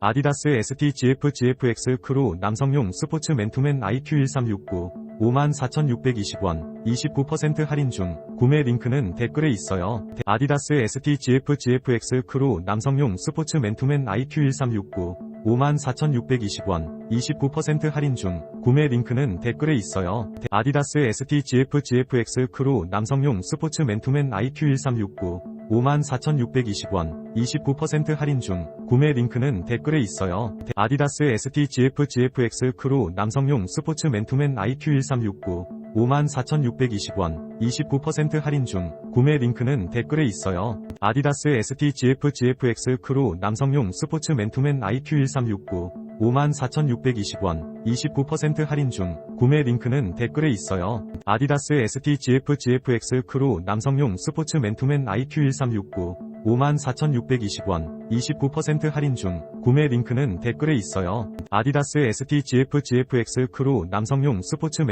아디다스 ST GF GFX 크루 남성용 스포츠 맨투맨 IQ1369 54,620원 29% 할인 중 구매 링크는 댓글에 있어요. 아디다스 ST GF GFX 크루 남성용 스포츠 맨투맨 IQ1369 54,620원 29% 할인 중 구매 링크는 댓글에 있어요. 아디다스 ST GF GFX 크루 남성용 스포츠 맨투맨 IQ1369 54,620원 29% 할인 중 구매 링크는 댓글에 있어요. 아디다스 ST GF GFX 크루 남성용 스포츠 맨투맨 IQ1369 54,620원 29% 할인 중 구매 링크는 댓글에 있어요. 아디다스 ST GF GFX 크루 남성용 스포츠 맨투맨 IQ1369 54,620원 29% 할인 중 구매 링크는 댓글에 있어요. 아디다스 ST GF GFX 크루 남성용 스포츠 맨투맨 IQ1369 54,620원 29% 할인 중 구매 링크는 댓글에 있어요. 아디다스 ST GF GFX 크루 남성용 스포츠 맨